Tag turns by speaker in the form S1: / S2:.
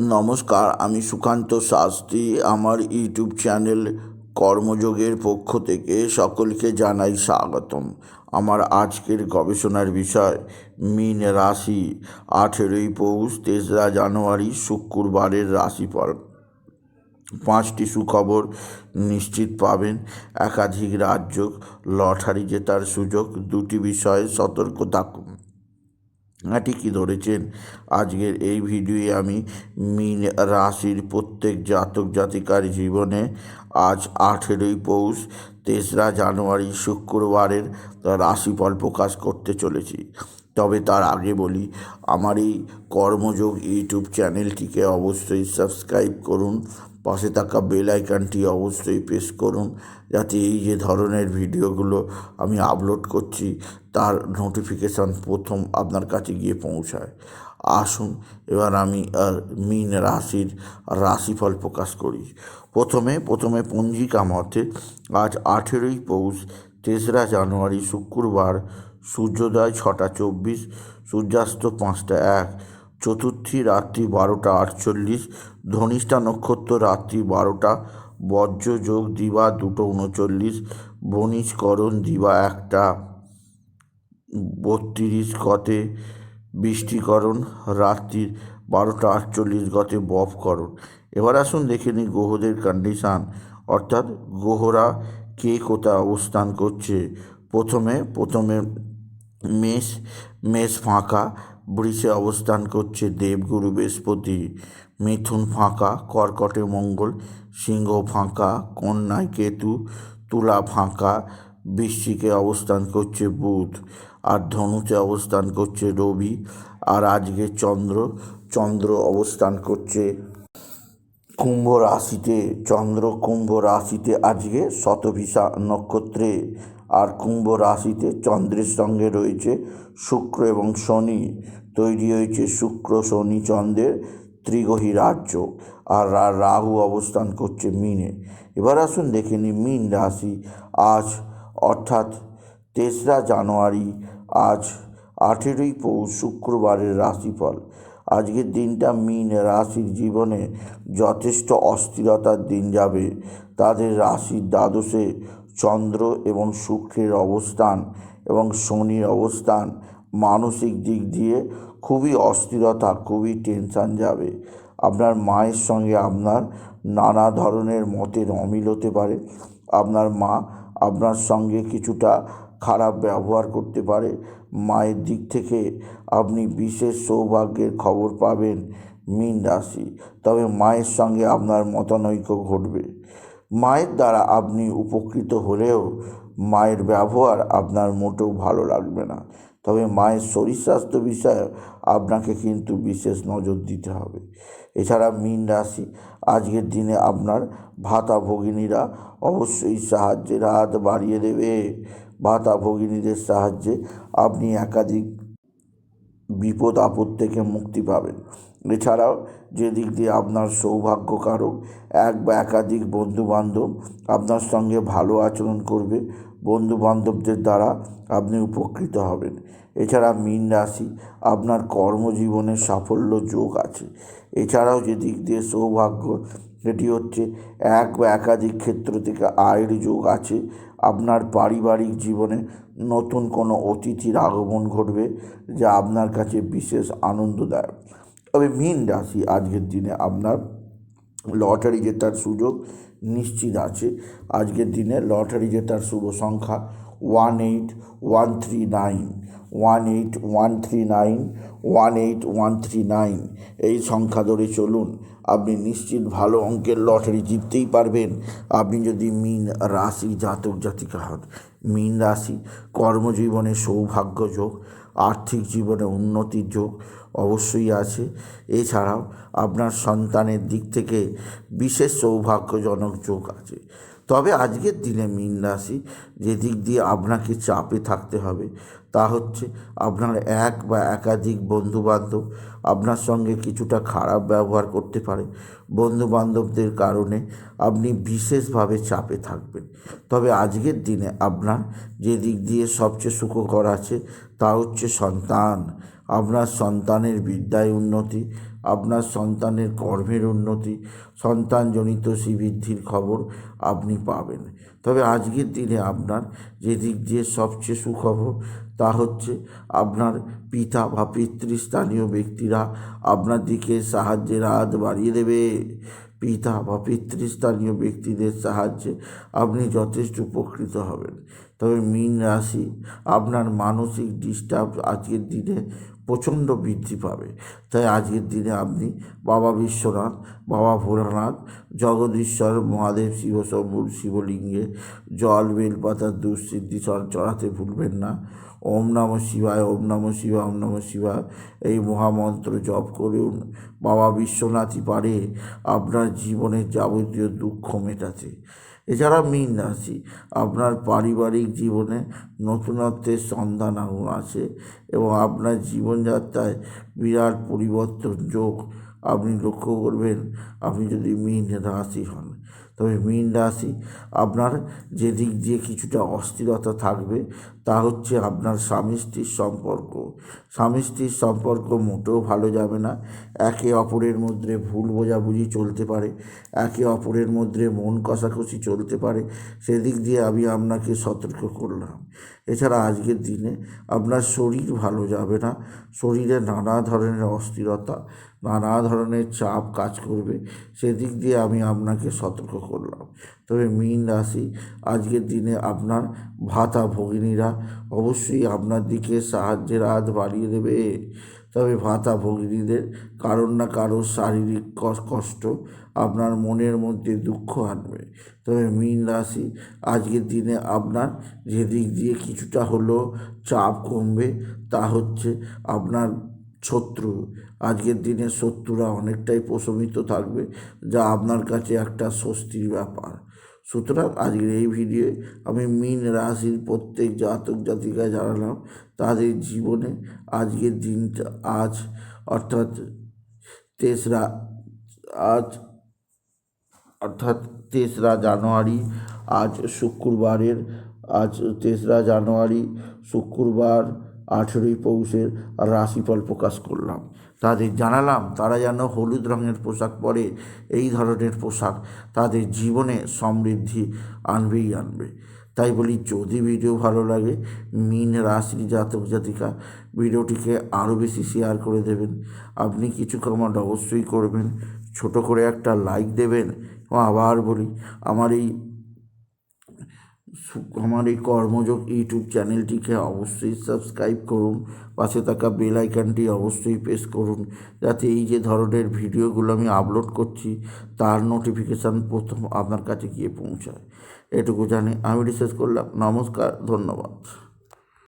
S1: নমস্কার, আমি সুকান্ত শাস্ত্রী। আমার ইউটিউব চ্যানেল কর্মযোগের পক্ষ থেকে সকলকে জানাই স্বাগতম। আমার আজকের গবেষণার বিষয়, মীন রাশি, আঠেরোই পৌষ, তেসরা জানুয়ারি, শুক্রবারের রাশিফল। পাঁচটি সুখবর নিশ্চিত পাবেন। একাধিক রাজ্য লটারি জেতার সুযোগ। দুটি বিষয়ে সতর্ক থাকুন। ঠিকই ধরেছেন। আজকের এই ভিডিওয়ে আমি মিন রাশির প্রত্যেক জাতক জাতিকার জীবনে আজ আঠেরোই পৌষ, তেসরা জানুয়ারি, শুক্রবারের রাশিফল প্রকাশ করতে চলেছি। তবে তার আগে বলি, আমার এই কর্মযোগ ইউটিউব চ্যানেলটিকে অবশ্যই সাবস্ক্রাইব করুন, পাশে থাকা বেল আইকনটি অবশ্যই প্রেস করুন, যাতে এই যে ধরনের ভিডিওগুলো আমি আপলোড করছি, তার নোটিফিকেশান প্রথম আপনার কাছে গিয়ে পৌঁছায়। আসুন, এবার আমি আর মিন রাশির রাশিফল প্রকাশ করি। প্রথমে প্রথমে পঞ্জিকা মতে আজ আঠেরোই পৌষ, তেসরা জানুয়ারি, শুক্রবার সূর্যোদয় ছটা চব্বিশ, সূর্যাস্ত পাঁচটা এক, চতুর্থী রাত্রি বারোটা আটচল্লিশ, ধনিষ্ঠা নক্ষত্র রাত্রি বারোটা, বজ্র যোগ দিবা দুটো উনচল্লিশ বণিজকরণ দিবা একটা, বত্রিশ গতে বৃষ্টিকরণ রাত্রির বারোটা আটচল্লিশ গতে বফকরণ এবার আসুন দেখে নিই গ্রহদের কন্ডিশান অর্থাৎ গ্রহরা কে কোথায় অবস্থান করছে? প্রথমে প্রথমে মেষ মেষ ফাঁকা, বৃষে অবস্থান করছে দেবগুরু বৃহস্পতি। মিথুন ফাঁকা, কর্কটে মঙ্গল, সিংহ ফাঁকা, কন্যায় কেতু, তুলা ফাঁকা, বৃশ্চিকে অবস্থান করছে বুধ, আর ধনুতে অবস্থান করছে রবি, আর আজকে চন্দ্র চন্দ্র অবস্থান করছে কুম্ভ রাশিতে। চন্দ্র কুম্ভ রাশিতে আজকে শতভিসা নক্ষত্রে। আর কুম্ভ রাশিতে চন্দ্রের সঙ্গে রয়েছে শুক্র এবং শনি। তৈরি হয়েছে শুক্র, শনি, চন্দ্রের ত্রিগহী রাজ্য। আর রাহু অবস্থান করছে মিনে। এবার আসুন দেখে নিই মিন রাশি। আজ অর্থাৎ তেসরা জানুয়ারি, আজ আঠেরোই পৌষ শুক্রবারের রাশিফল। আজকের দিনটা মিন রাশির জীবনে যথেষ্ট অস্থিরতার দিন যাবে। তাদের রাশির দ্বাদশে চন্দ্র এবং শুক্রের অবস্থান এবং শনির অবস্থান মানসিক দিক দিয়ে খুবই অস্থিরতা, খুবই টেনশান যাবে। আপনার মায়ের সঙ্গে আপনার নানা ধরনের মতের অমিল হতে পারে। আপনার মা আপনার সঙ্গে কিছুটা খারাপ ব্যবহার করতে পারে। মায়ের দিক থেকে আপনি বিশেষ সৌভাগ্যের খবর পাবেন মীন রাশি। তবে মায়ের সঙ্গে আপনার মতানৈক্য ঘটবে। মায়ের দ্বারা আপনি উপকৃত হলেও মায়ের ব্যবহার আপনার মোটেও ভালো লাগবে না। তবে মায়ের শরীর স্বাস্থ্য বিষয়ে আপনাকে কিন্তু বিশেষ নজর দিতে হবে। এছাড়া মীন রাশি, আজকের দিনে আপনার ভাতা ভগিনীরা অবশ্যই সাহায্যের হাত বাড়িয়ে দেবে। ভাতা ভগিনীদের সাহায্যে আপনি একাধিক বিপদ আপদ থেকে মুক্তি পাবেন। এছাড়াও যে দিক দিয়ে আপনার সৌভাগ্য কারক এক বা একাধিক বন্ধুবান্ধব আপনার সঙ্গে ভালো আচরণ করবে, বন্ধুবান্ধবদের দ্বারা আপনি উপকৃত হবেন। এছাড়া মীন রাশি, আপনার কর্মজীবনে সাফল্য যোগ আছে। এছাড়াও যে দিক দিয়ে সৌভাগ্য সেটি হচ্ছে এক বা একাধিক ক্ষেত্র থেকে আয়ের যোগ আছে। আপনার পারিবারিক জীবনে নতুন কোনো অতিথির আগমন ঘটবে, যা আপনার কাছে বিশেষ আনন্দদায়ক। তবে মীন রাশি আজকের দিনে আপনার লটারি জেতার সুযোগ নিশ্চিত আছে। আজকের দিনে লটারি জেতার শুভ সংখ্যা one eight one three nine one eight one three nine one eight one three nine এই সংখ্যা ধরে চলুন, আপনি নিশ্চিত ভালো অঙ্কের লটারি জিততেই পারবেন। আপনি যদি মিন রাশি জাতক জাতিকা হন, মীন রাশি কর্মজীবনে সৌভাগ্য যোগ আর্থিক জীবনে উন্নতির যোগ অবশ্যই আছে। এছাড়াও আপনার সন্তানের দিক থেকে বিশেষ সৌভাগ্যজনক যোগ আছে। তবে আজকের দিনে মীন রাশি যে দিক দিয়ে আপনাকে চাপে থাকতে হবে, তা হচ্ছে আপনার এক বা একাধিক বন্ধুবান্ধব আপনার সঙ্গে কিছুটা খারাপ ব্যবহার করতে পারে। বন্ধুবান্ধবদের কারণে আপনি বিশেষভাবে চাপে থাকবেন। তবে আজকের দিনে আপনার যে দিক দিয়ে সবচেয়ে সুখকর আছে, তা হচ্ছে সন্তান। আপনার সন্তানের বিদ্যায় উন্নতি আপনার সন্তানের কর্মের উন্নতি, সন্তানজনিত শ্রীবৃদ্ধির খবর আপনি পাবেন। তবে আজকের দিনে আপনার যে দিক দিয়ে সবচেয়ে সুখবর তা হচ্ছে আপনার পিতা বা পিতৃস্থানীয় ব্যক্তিরা আপনার দিকে সাহায্যের হাত বাড়িয়ে দেবে। পিতা বা পিতৃস্থানীয় ব্যক্তিদের সাহায্যে আপনি যথেষ্ট উপকৃত হবেন। তবে মীন রাশি, আপনার মানসিক ডিস্টার্ব আজকের দিনে প্রচণ্ড বৃদ্ধি পাবে। তাই আজকের দিনে আপনি বাবা বিশ্বনাথ, বাবা ভোলানাথ, জগদীশ্বর, মহাদেব শিবশম্ভুর শিবলিঙ্গে জল বেলপাতার দুঃসিদ্ধি চড়াতে ভুলবেন না। ওম নম শিবায়, ওম নম শিবায়, ওম নম শিবায়। এই মহামন্ত্র জপ করুন। বাবা বিশ্বনাথই পারে। আপনার জীবনের যাবতীয় দুঃখ মেটাতে। এছাড়া মীন রাশি, আপনার পারিবারিক জীবনে নতুনত্বের সন্ধান আগুন আছে এবং আপনার জীবনযাত্রায় বিরাট পরিবর্তন, যোগ, আপনি লক্ষ্য করবেন আপনি যদি মীন রাশি হন। তবে মীন রাশি আপনার যেদিক দিয়ে কিছুটা অস্থিরতা থাকবে তা হচ্ছে আপনার স্বামী স্ত্রীর সম্পর্ক। স্বামী স্ত্রীর সম্পর্ক মোটেও ভালো যাবে না। একে অপরের মধ্যে ভুল বোঝাবুঝি চলতে পারে। একে অপরের মধ্যে মন কষাকষি চলতে পারে। সেদিক দিয়ে আমি আপনাকে সতর্ক করলাম। এছাড়া আজকের দিনে আপনার শরীর ভালো যাবে না। শরীরে নানা ধরনের অস্থিরতা, নানা ধরনের চাপ কাজ করবে। সেদিক দিয়ে আমি আপনাকে সতর্ক করলাম। তবে মীন রাশি, আজকের দিনে আপনার ভাতা ভগিনীরা অবশ্যই আপনার দিকে সাহায্যের হাত বাড়িয়ে দেবে। তবে ভাতা ভগিনীদের কারোর না কারোর শারীরিক কষ্ট আপনার মনের মধ্যে দুঃখ আনবে। তবে মীন রাশি, আজকের দিনে আপনার যে দিক দিয়ে কিছুটা হলেও চাপ কমবে, তা হচ্ছে আপনার শত্রু। আজকের দিনে শত্রুরা অনেকটাই প্রশমিত থাকবে, যা আপনার কাছে একটা স্বস্তির ব্যাপার। সুতরাং আজকের এই ভিডিওয়ে আমি মীন রাশির প্রত্যেক জাতক জাতিকায় জানালাম তাদের জীবনে আজকের দিনটা আজ, অর্থাৎ তেসরা, আজ, অর্থাৎ তেসরা জানুয়ারি, আজ শুক্রবারের, আজ তেসরা জানুয়ারি, শুক্রবার আঠেরোই পৌষের রাশিফল প্রকাশ করলাম। তাদের জানালাম, তারা যেন হলুদ রঙের পোশাক পরে এই ধরনের পোশাক তাদের জীবনে সমৃদ্ধি আনবেই আনবে। তাই বলি, যদি ভিডিও ভালো লাগে, মিন রাশির জাতক জাতিকা ভিডিওটিকে আরও বেশি শেয়ার করে দেবেন। আপনি কিছু কমেন্ট অবশ্যই করবেন। ছোট করে একটা লাইক দেবেন। এবং আবার বলি, আমার এই আমার এই কর্মযোগ ইউটিউব চ্যানেলটিকে অবশ্যই সাবস্ক্রাইব করুন, পাশে থাকা বেল আইকনটি অবশ্যই প্রেস করুন, যাতে এই যে ধরনের ভিডিওগুলো আমি আপলোড করছি, তার নোটিফিকেশান প্রথম আপনার কাছে গিয়ে পৌঁছায়। এটুকু জানি, আমি রিসার্চ করলাম, নমস্কার, ধন্যবাদ।